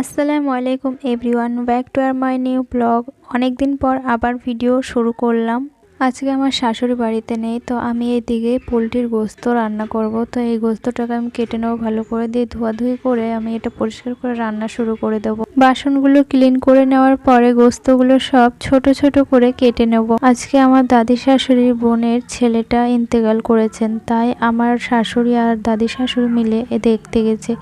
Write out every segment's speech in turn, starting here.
আসসালামু আলাইকুম everyone, back to our my new blog. অনেক দিন পর আবার ভিডিও শুরু করলাম। আজকে আমার শাশুড়ি বাড়িতে নেই, তো আমি এদিকে পোলট্রির গোস্ত রান্না করব। তো এই গোস্তটাকে আমি কেটে নেব ভালো করে, দিয়ে ধোয়াধুয়ি করে আমি এটা পরিষ্কার করে রান্না শুরু করে দেব। বাসনগুলো ক্লিন করে নেওয়ার পরে গোস্তগুলো সব ছোট ছোট করে কেটে নেব। আজকে আমার দাদি শাশুড়ির বোনের ছেলেটা ইন্তেকাল করেছেন, তাই আমার শাশুড়ি আর দাদি শাশুড়ি মিলে এ দেখতে গেছে।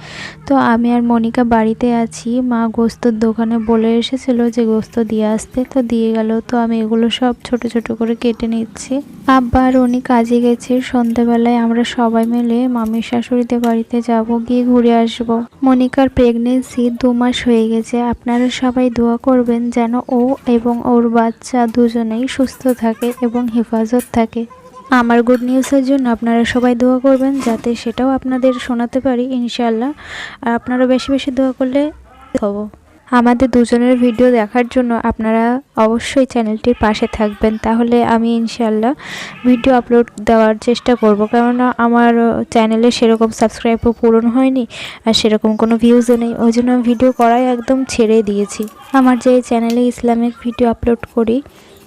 তো আমি আর মনিকা বাড়িতে আছি। মা গোস্তর দোকানে বলে এসেছিল যে গোস্ত দিয়ে আসতে, তো দিয়ে গেল। তো আমি এগুলো সব ছোট ছোট করে কেটে নিচ্ছি। আব্বা আর উনি কাজে গেছে। সন্ধ্যাবেলায় আমরা সবাই মিলে মামির শাশুড়িদের বাড়িতে যাব, গিয়ে ঘুরে আসব। মনিকার প্রেগনেন্সি দু মাস হয়ে গেছে। আপনারা সবাই দোয়া করবেন যেন ও এবং ওর বাচ্চা দুজনেই সুস্থ থাকে এবং হেফাজত থাকে। আমার গুড নিউজের জন্য আপনারা সবাই দোয়া করবেন যাতে সেটাও আপনাদের শোনাতে পারি ইনশাল্লাহ আর আপনারা বেশি বেশি দোয়া করলে হব। আমাদের দুজনের ভিডিও দেখার জন্য আপনারা অবশ্যই চ্যানেলটির পাশে থাকবেন। তাহলে আমি ইনশাল্লাহ ভিডিও আপলোড দেওয়ার চেষ্টা করব। কেননা আমার চ্যানেলে সেরকম সাবস্ক্রাইবও পূরণ হয়নি আর সেরকম কোনো ভিউজও নেই। ওই জন্য আমি ভিডিও করাই একদম ছেড়ে দিয়েছি। আমার যে চ্যানেলে ইসলামিক ভিডিও আপলোড করি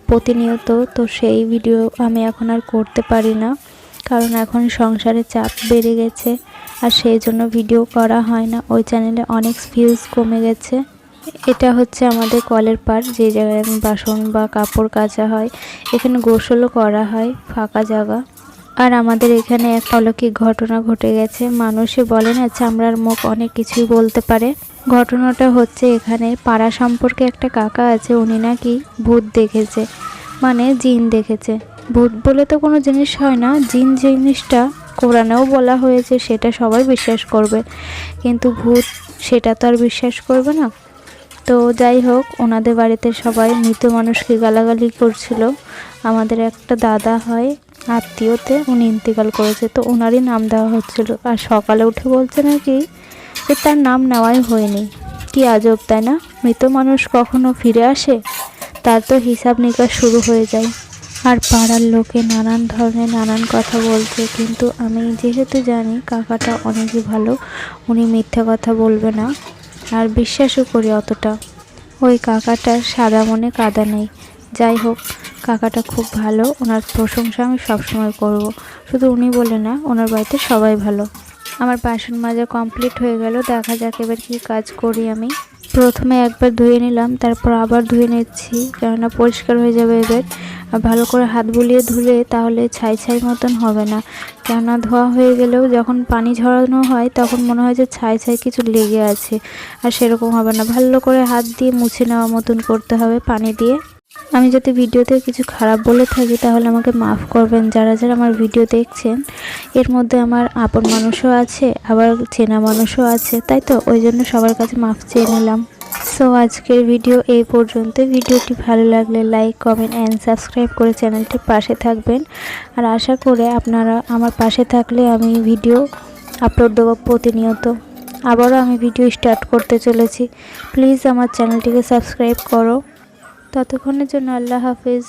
প্রতিনিয়ত, তো সেই ভিডিও আমি এখন আর করতে পারি না। কারণ এখন সংসারে চাপ বেড়ে গেছে আর সেই জন্য ভিডিও করা হয় না। ওই চ্যানেলে অনেক ভিউজ কমে গেছে। এটা হচ্ছে আমাদের কলের পার যে জায়গায় বাসন বা কাপড় কাচা হয়। এখানে গোসলও করা হয়, ফাঁকা জায়গা। আর আমাদের এখানে এক অলৌকিক ঘটনা ঘটে গেছে। মানুষে বলে না, চামড়ার মুখ অনেক কিছুই বলতে পারে। ঘটনাটা হচ্ছে এখানে পাড়া সম্পর্কে একটা কাকা আছে, উনি নাকি ভূত দেখেছে। মানে জিন দেখেছে। ভূত বলে তো কোনো জিনিস হয় না, জিন জিনিসটা কোরআনেও বলা হয়েছে, সেটা সবাই বিশ্বাস করবে। কিন্তু ভূত সেটা তো আর বিশ্বাস করবে না। তো যাই হোক, ওনাদের বাড়িতে সবাই মৃত মানুষকে গালাগালি করছিল। আমাদের একটা দাদা হয়, আত্মীয়তে, উনি ইন্তেকাল করেছে। তো ওনারই নাম দেওয়া হচ্ছিল। আর সকালে উঠে বলছে নাকি যে তার নাম নেওয়াই হয়নি। কি আজব, তাই না? মৃত মানুষ কখনো ফিরে আসে? তার তো হিসাব নিকাশ শুরু হয়ে যায়। আর পাড়ার লোকে নানান ধরনের নানান কথা বলছে। কিন্তু আমি যেহেতু জানি কাকাটা অনেকই ভালো, উনি মিথ্যা কথা বলবে না। আর বিশ্বাসও করি অতটা। ওই কাকাটার সাদা মনে কাদা নেই। যাই হোক, কাকাটা খুব ভালো। ওনার প্রশংসা আমি সবসময় করব। শুধু উনি বলে না, ওনার বাড়িতে সবাই ভালো। আমার বাসন মাজা কমপ্লিট হয়ে গেল। দেখা যাক এবার কি কাজ করি আমি। প্রথমে একবার ধুয়ে নিলাম, তারপর আবার ধুয়ে নিচ্ছি, কেননা পরিষ্কার হয়ে যাবে এবার। আর ভালো করে হাত বুলিয়ে ধুলে তাহলে ছাই ছাই মতন হবে না। কেননা ধোয়া হয়ে গেলেও যখন পানি ঝরানো হয়, তখন মনে হয় যে ছাই ছাই কিছু লেগে আছে। আর সেরকম হবে না। ভালো করে হাত দিয়ে মুছে নেওয়া মতন করতে হবে পানি দিয়ে। আমি যদি ভিডিওতে কিছু খারাপ বলে থাকি, তাহলে আমাকে মাফ করবেন। যারা যারা আমার ভিডিও দেখছেন, এর মধ্যে আমার আপন মানুষও আছে, আবার চেনা মানুষও আছে। তাই তো? ওই জন্য সবার কাছে মাফ চেয়ে নিলাম। সো আজকের ভিডিও এই পর্যন্ত ভিডিওটি ভালো লাগলে লাইক কমেন্ট অ্যান্ড সাবস্ক্রাইব করে চ্যানেলটির পাশে থাকবেন। আর আশা করে আপনারা আমার পাশে থাকলে আমি ভিডিও আপলোড দেবো প্রতিনিয়ত। আবারও আমি ভিডিও স্টার্ট করতে চলেছি। প্লিজ আমার চ্যানেলটিকে সাবস্ক্রাইব করো। ততক্ষণের জন্য আল্লাহ হাফিজ।